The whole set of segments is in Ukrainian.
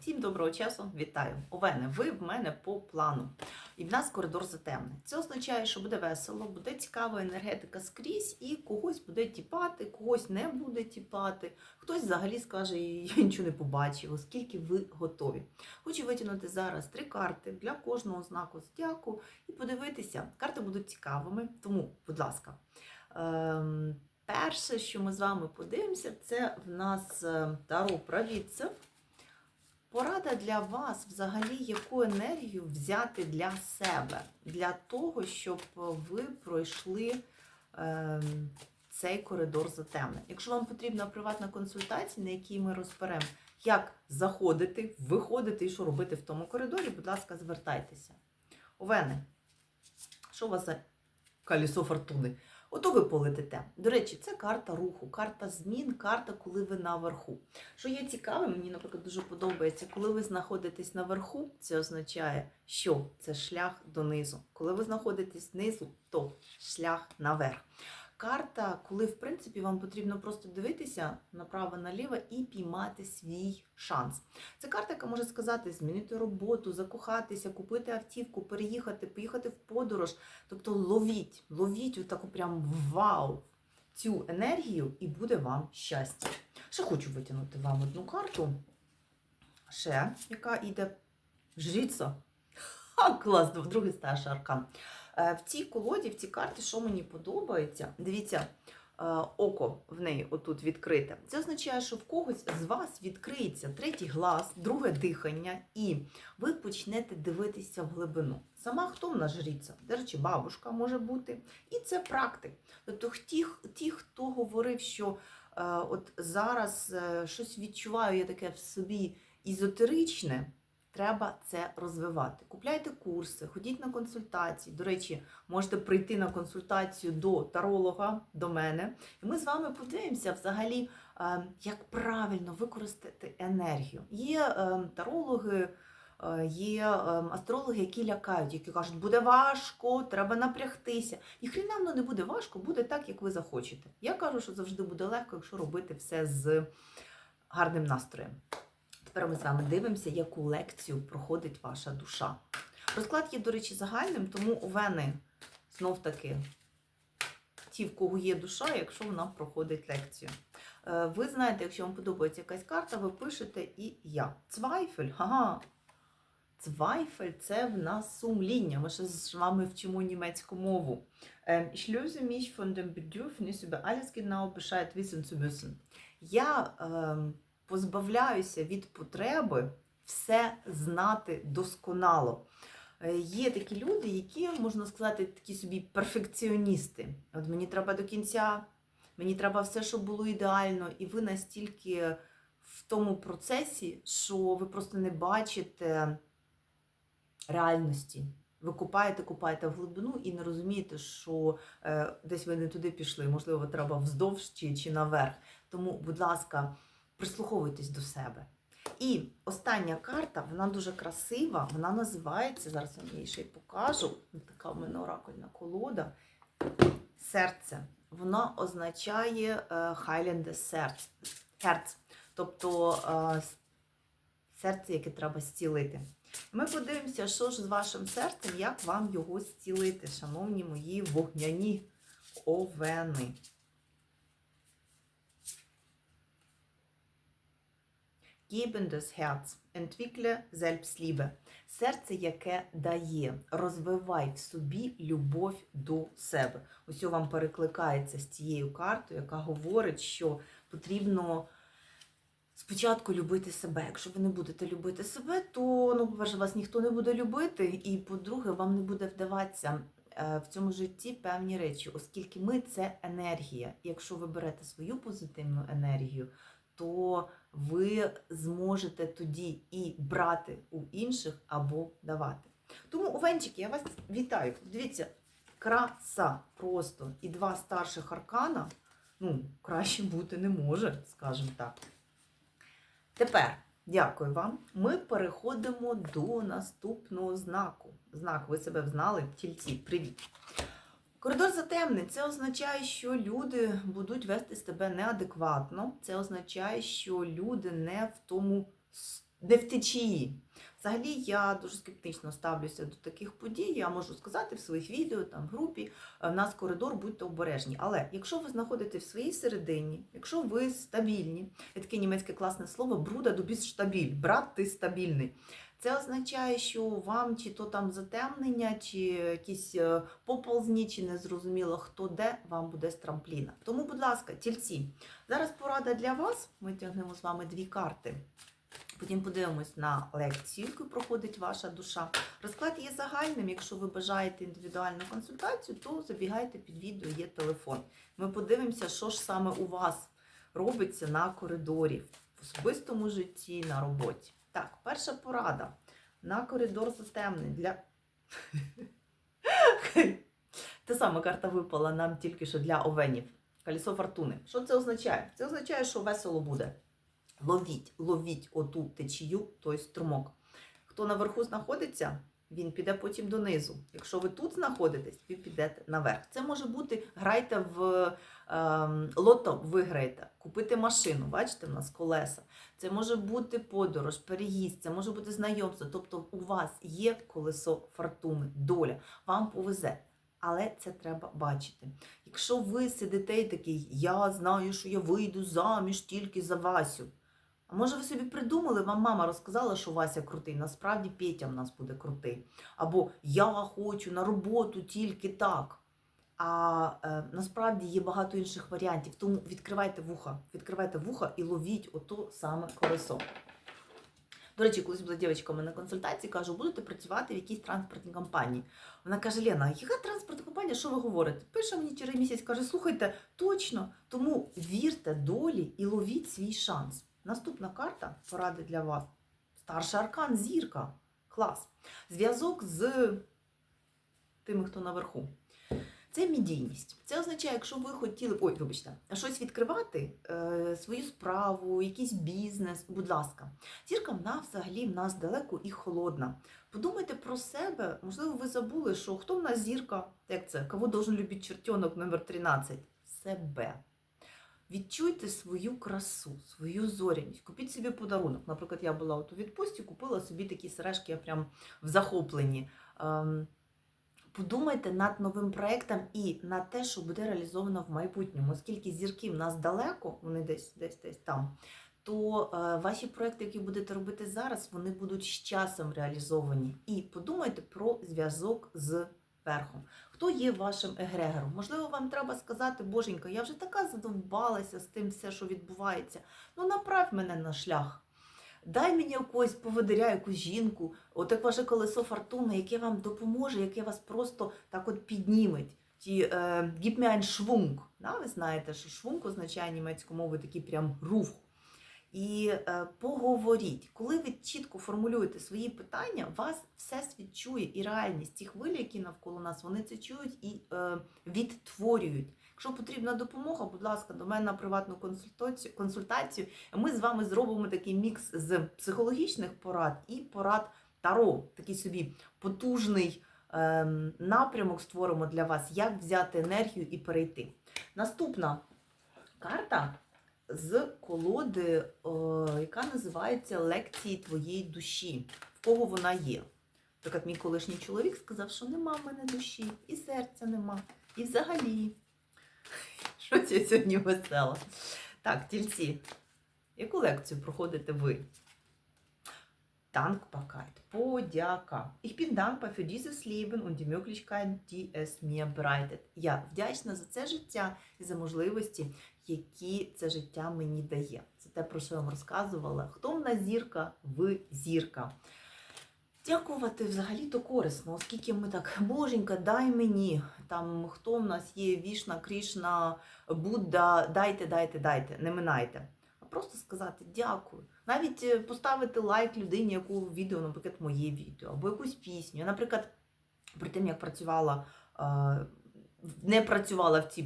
Всім доброго часу, вітаю! Овени, ви в мене по плану. І в нас коридор затемний. Це означає, що буде весело, буде цікава енергетика скрізь, і когось буде тіпати, когось не буде тіпати. Хтось взагалі скаже, я нічого не побачив, оскільки ви готові. Хочу витягнути зараз три карти для кожного знаку зодіаку і подивитися. Карти будуть цікавими, тому, будь ласка. Ем, перше, що ми з вами подивимося, це в нас е, Таро Провідцев. Порада для вас взагалі, яку енергію взяти для себе, для того, щоб ви пройшли е, цей коридор затемнень. Якщо вам потрібна приватна консультація, на якій ми розберемо, як заходити, виходити і що робити в тому коридорі, будь ласка, звертайтеся. Овени, що у вас за колесо фортуни? Ото ви полетите. До речі, це карта руху, карта змін, карта, коли ви наверху. Що є цікаве, мені, наприклад, дуже подобається, коли ви знаходитесь наверху, це означає, що це шлях донизу. Коли ви знаходитесь знизу, то шлях наверх. Карта, коли, в принципі, вам потрібно просто дивитися направо-наліво і піймати свій шанс. Це карта, яка може сказати, змінити роботу, закохатися, купити автівку, переїхати, поїхати в подорож. Тобто ловіть, ловіть отаку прям вау цю енергію і буде вам щастя. Ще хочу витягнути вам одну карту. Ще, яка йде. Ха, клас, другий старший аркан. Е, В цій колоді, в цій карті, що мені подобається, дивіться, е, око в неї отут відкрите. Це означає, що в когось з вас відкриється третій глаз, друге дихання, і ви почнете дивитися в глибину. Сама хто в нас жріця? До речі, бабушка може бути. І це практик. Тобто ті, хто говорив, що е, от зараз щось відчуваю я таке в собі ізотеричне. Треба це розвивати. Купляйте курси, ходіть на консультації. До речі, можете прийти на консультацію до таролога, до мене, і ми з вами подивимося взагалі, е, як правильно використати енергію. Є е, тарологи, е, є астрологи, які лякають, які кажуть, буде важко, треба напрягтися. І хріна воно не буде важко, буде так, як ви захочете. Я кажу, що завжди буде легко, якщо робити все з гарним настроєм. Тепер ми з вами дивимося, яку лекцію проходить ваша душа. Розклад є, до речі, загальним, тому у вени знов таки ті, в кого є душа, якщо вона проходить лекцію. Е, Ви знаєте, якщо вам подобається якась карта, ви пишете і я. Цвайфель, ага. Цвайфель це в нас сумління. Ми ще з вами вчимо німецьку мову. Ähm, Ich löse mich von dem Bedürfnis, über alles genau. Я ем, позбавляюся від потреби все знати досконало. Е, Є такі люди, які, можна сказати, такі собі перфекціоністи. От мені треба до кінця, мені треба все, щоб було ідеально, і ви настільки в тому процесі, що ви просто не бачите реальності. Ви купаєте, купаєте в глибину і не розумієте, що е, десь ви не туди пішли. Можливо, треба вздовж чи, чи наверх. Тому, будь ласка, прислуховуйтесь до себе. І остання карта, вона дуже красива, вона називається, зараз я її ще й покажу. Така в мене оракульна колода. Серце. Вона означає хайленде серце. Herz. Тобто е, серце, яке треба зцілити. Ми подивимося, що ж з вашим серцем, як вам його зцілити, шановні мої вогняні овени. Gebendes Herz. Entwickle Selbstliebe. Серце, яке дає, розвивай в собі любов до себе. Ось вам перекликається з цією картою, яка говорить, що потрібно спочатку любити себе. Якщо ви не будете любити себе, то, ну, по-перше, вас ніхто не буде любити, і по-друге, вам не буде вдаватися е, в цьому житті певні речі, оскільки ми це енергія. Якщо ви берете свою позитивну енергію, то ви зможете тоді і брати у інших або давати. Тому, Овенчики, я вас вітаю. Дивіться, краса просто і два старших аркана, ну, краще бути не може, скажімо так. Тепер, дякую вам. Ми переходимо до наступного знаку. Знак, ви себе взнали, тільці, привіт. Коридор затемний. Це означає, що люди будуть вести себе неадекватно. Це означає, що люди не в тому не в течії. Взагалі я дуже скептично ставлюся до таких подій. Я можу сказати в своїх відео, там в групі, е, в нас коридор, будьте обережні. Але якщо ви знаходитесь в своїй середині, якщо ви стабільні, є таке німецьке класне слово бруда до стабіль, брат, ти стабільний. Це означає, що вам чи то там затемнення, чи якісь е, поползні, чи незрозуміло хто де, вам буде з трампліна. Тому, будь ласка, тільці, зараз порада для вас. Ми тягнемо з вами дві карти. Потім подивимось на лекцію, яку проходить ваша душа. Розклад є загальним. Якщо ви бажаєте індивідуальну консультацію, то забігайте під відео, є телефон. Ми подивимося, що ж саме у вас робиться на коридорі, в особистому житті, на роботі. Так, перша порада. На коридор затемний для. Та сама карта випала нам тільки що для овенів. Колесо фортуни. Що це означає? Це означає, що весело буде. Ловіть, ловіть оту течію, той струмок. Хто наверху знаходиться, він піде потім донизу. Якщо ви тут знаходитесь, ви підете наверх. Це може бути грайте в ем, лото, виграєте, купити машину. Бачите, в нас колеса. Це може бути подорож, переїзд, це може бути знайомство. Тобто у вас є колесо фортуни, доля, вам повезе. Але це треба бачити. Якщо ви сидите і такий, я знаю, що я вийду заміж тільки за Васю. А може ви собі придумали, вам мама розказала, що Вася крутий, насправді Петя в нас буде крутий. Або я хочу на роботу тільки так. А е, насправді є багато інших варіантів. Тому відкривайте вуха, відкривайте вуха і ловіть ото саме колесо. До речі, колись була дівчинка на консультації, кажу, будете працювати в якійсь транспортній компанії. Вона каже: Лена, яка транспортна компанія? Що ви говорите? Пише мені через місяць, каже, слухайте, точно, тому вірте долі і ловіть свій шанс. Наступна карта поради для вас. Старший аркан, зірка. Клас. Зв'язок з тими, хто наверху. Це медійність. Це означає, якщо ви хотіли, ой, вибачте, щось відкривати, е, свою справу, якийсь бізнес, будь ласка. Зірка вона взагалі в нас далеко і холодна. Подумайте про себе, можливо, ви забули, що хто в нас зірка, як це, кого должен любити чертенок номер 13? Себе. Відчуйте свою красу, свою зоряність. Купіть собі подарунок. Наприклад, я була от у відпустці, купила собі такі сережки, я прям в захопленні. Ем, Подумайте над новим проєктом і на те, що буде реалізовано в майбутньому. Оскільки зірки в нас далеко, вони десь десь десь там, то е, ваші проекти, які будете робити зараз, вони будуть з часом реалізовані. І подумайте про зв'язок з верхом. Хто є вашим егрегором? Можливо, вам треба сказати, Боженька, я вже така задовбалася з тим все, що відбувається. Ну, направ мене на шлях. Дай мені якогось поводиря, якусь жінку, от як ваше колесо фортуни, яке вам допоможе, яке вас просто так от підніметь. Ті е, einen Schwung. Да, ви знаєте, що швунг означає німецькою мовою такий прям рух. І е, поговоріть, коли ви чітко формулюєте свої питання, вас все свідчує і реальність. Ті хвилі, які навколо нас, вони це чують і е, відтворюють. Якщо потрібна допомога, будь ласка, до мене на приватну консультацію, консультацію. Ми з вами зробимо такий мікс з психологічних порад і порад Таро. Такий собі потужний е, напрямок створимо для вас, як взяти енергію і перейти. Наступна карта з колоди, яка називається Лекції твоєї душі. В кого вона є? Наприклад, мій колишній чоловік сказав, що нема в мене душі, і серця нема, і взагалі. Що це сьогодні весело? Так, тільці, яку лекцію проходите ви? Dankbarkeit, подяка. Ich bin dankbar für dieses Leben und die Möglichkeit, die es mir bereitet. Я вдячна за це життя і за можливості, які це життя мені дає. Це те, про що я вам розказувала. Хто в нас зірка, ви зірка. Дякувати взагалі то корисно, оскільки ми так, боженька, дай мені, там хто в нас є, Вішна, Крішна, Будда, дайте, дайте, дайте, не минайте. Просто сказати дякую. Навіть е, поставити лайк людині, яку відео, наприклад, моє відео, або якусь пісню. Наприклад, при тим, як працювала, е, не працювала в цій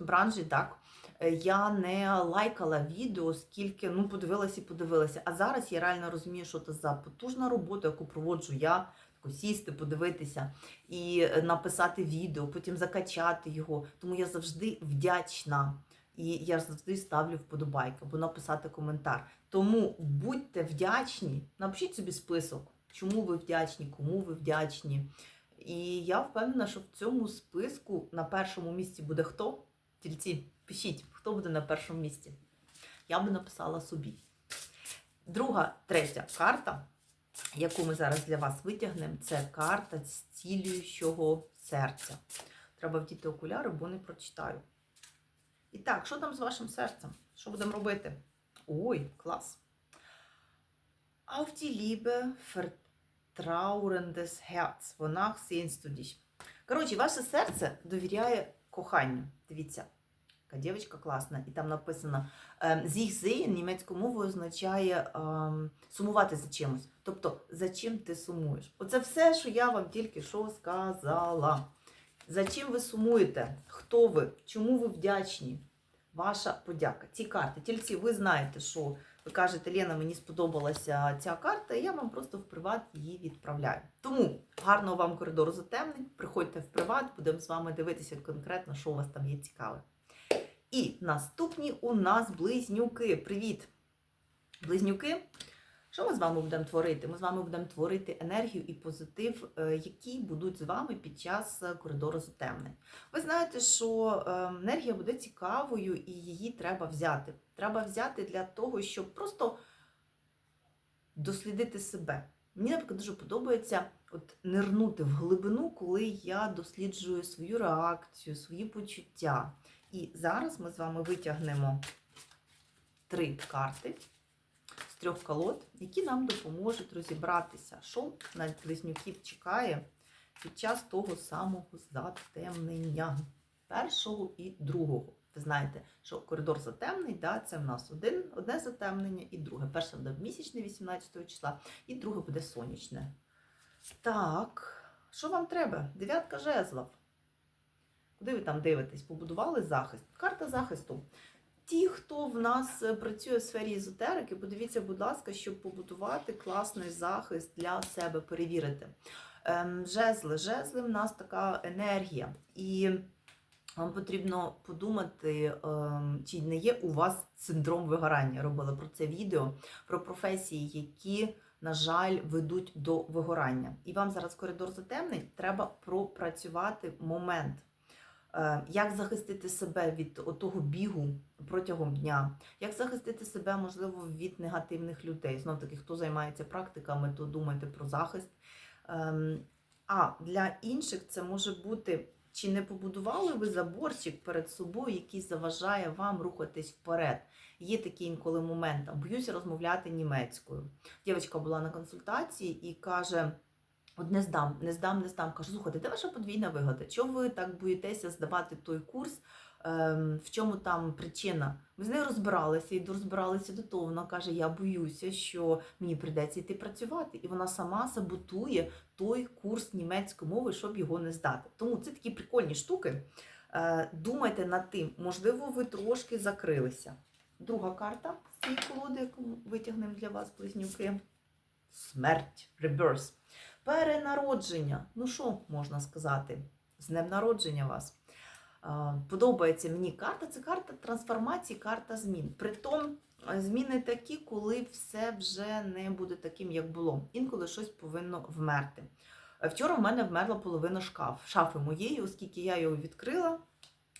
бранжі, так, е, я не лайкала відео, скільки ну, подивилася і подивилася. А зараз я реально розумію, що це за потужна робота, яку проводжу я. Сісти, подивитися і написати відео, потім закачати його. Тому я завжди вдячна. І я завжди ставлю вподобайки або написати коментар. Тому будьте вдячні, напишіть собі список, чому ви вдячні, кому ви вдячні. І я впевнена, що в цьому списку на першому місці буде хто? Тільці, пишіть, хто буде на першому місці. Я би написала собі. Друга, третя карта, яку ми зараз для вас витягнемо, це карта зцілюючого серця. Треба вдіти окуляри, бо не прочитаю. І так, що там з вашим серцем? Що будемо робити? Ой, клас. Auf die Liebe wonach sehnst. Коротше, ваше серце довіряє коханню. Дивіться, яка дівчинка класна. І там написано ем, «sich німецькою мовою означає ем, сумувати за чимось. Тобто, за чим ти сумуєш? Оце все, що я вам тільки що сказала. За чим ви сумуєте? Хто ви? Чому ви вдячні? Ваша подяка. Ці карти. Тільці, ви знаєте, що ви кажете, Лена, мені сподобалася ця карта, і я вам просто в приват її відправляю. Тому гарного вам коридору затемнень. Приходьте в приват, будемо з вами дивитися конкретно, що у вас там є цікаве. І наступні у нас близнюки. Привіт! Близнюки. Що ми з вами будемо творити? Ми з вами будемо творити енергію і позитив, е, які будуть з вами під час е, коридору затемнень. Ви знаєте, що е, енергія буде цікавою і її треба взяти. Треба взяти для того, щоб просто дослідити себе. Мені, наприклад, дуже подобається от нирнути в глибину, коли я досліджую свою реакцію, свої почуття. І зараз ми з вами витягнемо три карти трьох колод, які нам допоможуть розібратися, що на близнюків чекає під час того самого затемнення першого і другого. Ви знаєте, що коридор затемний, да, це в нас один, одне затемнення і друге. Перше буде місячне 18 числа, і друге буде сонячне. Так, що вам треба? Дев'ятка жезлов. Куди ви там дивитесь? Побудували захист. Карта захисту. Ті, хто в нас е, працює в сфері езотерики, подивіться, будь ласка, щоб побудувати класний захист для себе, перевірити. Ем, Жезли, жезли в нас така енергія. І вам потрібно подумати, ем, чи не є у вас синдром вигорання. Робила про це відео, про професії, які, на жаль, ведуть до вигорання. І вам зараз коридор затемнень, треба пропрацювати момент. Е, Як захистити себе від того бігу протягом дня? Як захистити себе, можливо, від негативних людей? Знов таки, хто займається практиками, то думайте про захист. Ем, А для інших це може бути, чи не побудували ви заборчик перед собою, який заважає вам рухатись вперед? Є такий інколи момент, там, боюся розмовляти німецькою. Дівчинка була на консультації і каже. От не здам, не здам, не здам. Кажу, слухайте, де ваша подвійна вигода? Чого ви так боїтеся здавати той курс? Ем, в чому там причина? Ми з нею розбиралися і розбиралися до того. Вона каже: Я боюся, що мені прийдеться йти працювати. І вона сама саботує той курс німецької мови, щоб його не здати. Тому це такі прикольні штуки. Е, думайте над тим, можливо, ви трошки закрилися. Друга карта з цієї колоди, яку витягнемо для вас, близнюки. Смерть, реберс. Перенародження. Ну що можна сказати? З днем народження вас. Подобається мені карта. Це карта трансформації, карта змін. Притом зміни такі, коли все вже не буде таким, як було. Інколи щось повинно вмерти. Е, Вчора в мене вмерла половина шкаф, шафи моєї, оскільки я його відкрила,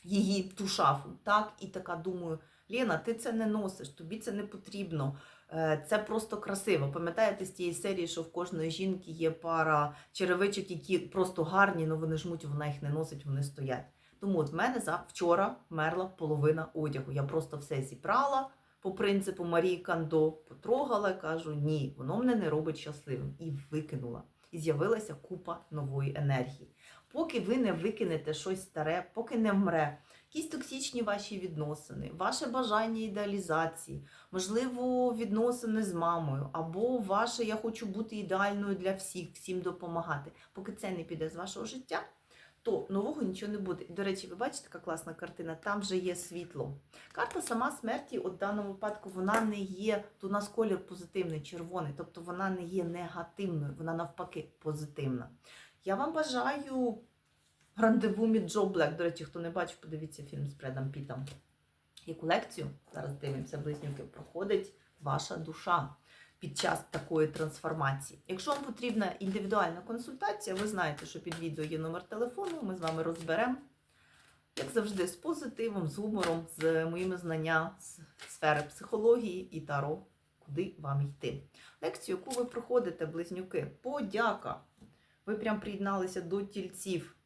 її ту шафу. Так, і така думаю, Лена, ти це не носиш, тобі це не потрібно. Е, Це просто красиво. Пам'ятаєте з тієї серії, що в кожної жінки є пара черевичок, які просто гарні, але вони жмуть, вона їх не носить, вони стоять. Тому от в мене за вчора вмерла половина одягу. Я просто все зібрала по принципу Марії Кандо, потрогала кажу, ні, воно мене не робить щасливим. І викинула. І з'явилася купа нової енергії. Поки ви не викинете щось старе, поки не вмре, якісь токсичні ваші відносини, ваше бажання ідеалізації, можливо, відносини з мамою, або ваше я хочу бути ідеальною для всіх, всім допомагати. Поки це не піде з вашого життя, то нового нічого не буде. До речі, ви бачите, яка класна картина, там вже є світло. Карта сама смерті, от в даному випадку, вона не є, то у нас колір позитивний, червоний, тобто вона не є негативною, вона навпаки позитивна. Я вам бажаю рандеву від Джо Блек. До речі, хто не бачив, подивіться фільм з Бредом Пітом. яку лекцію, зараз дивимося, близнюки, проходить ваша душа під час такої трансформації. Якщо вам потрібна індивідуальна консультація, ви знаєте, що під відео є номер телефону, ми з вами розберемо, як завжди, з позитивом, з гумором, з моїми знання з сфери психології і таро, куди вам йти. Лекцію, яку ви проходите, близнюки, подяка. Ви прям приєдналися до тільців.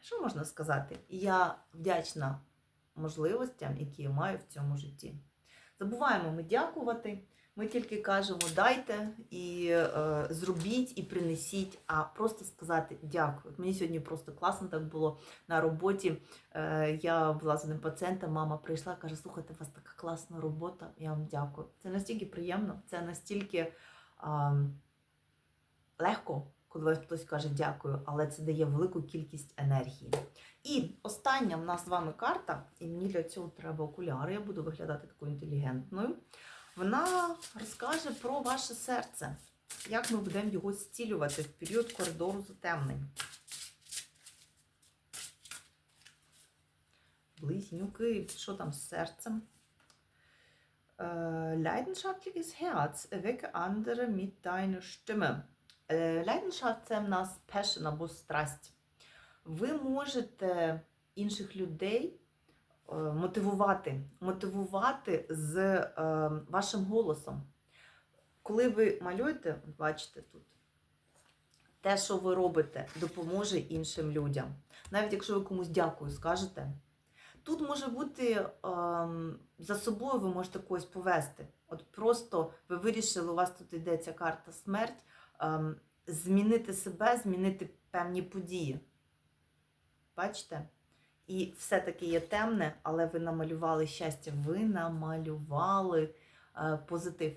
Що можна сказати? Я вдячна можливостям, які я маю в цьому житті. Забуваємо ми дякувати. Ми тільки кажемо дайте і е, зробіть і принесіть, а просто сказати дякую. Мені сьогодні просто класно так було на роботі. Е, я була з одним пацієнтом, мама прийшла каже: слухайте, у вас така класна робота, я вам дякую. Це настільки приємно, це настільки е, легко, коли хтось каже дякую, але це дає велику кількість енергії. І остання в нас з вами карта, і мені для цього треба окуляри, я буду виглядати такою інтелігентною. Вона розкаже про ваше серце, як ми будемо його зцілювати в період коридору затемнень. Близнюки, що там з серцем? Е, Leidenschaftliches Herz, erwecke andere mit deiner Stimme. Е, Leidenschaft – це в нас passion або страсть. Ви можете інших людей е, мотивувати, мотивувати з е, вашим голосом. Коли ви малюєте, бачите тут, те, що ви робите, допоможе іншим людям. Навіть якщо ви комусь дякую скажете, тут може бути ем, за собою ви можете когось повести. От просто ви вирішили, у вас тут йде ця карта смерть, змінити себе, змінити певні події. Бачите? І все-таки є темне, але ви намалювали щастя, ви намалювали е, позитив.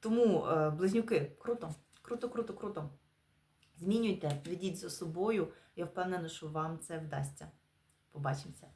Тому, е, близнюки, круто, круто, круто, круто. Змінюйте, ведіть за собою. Я впевнена, що вам це вдасться. Побачимося.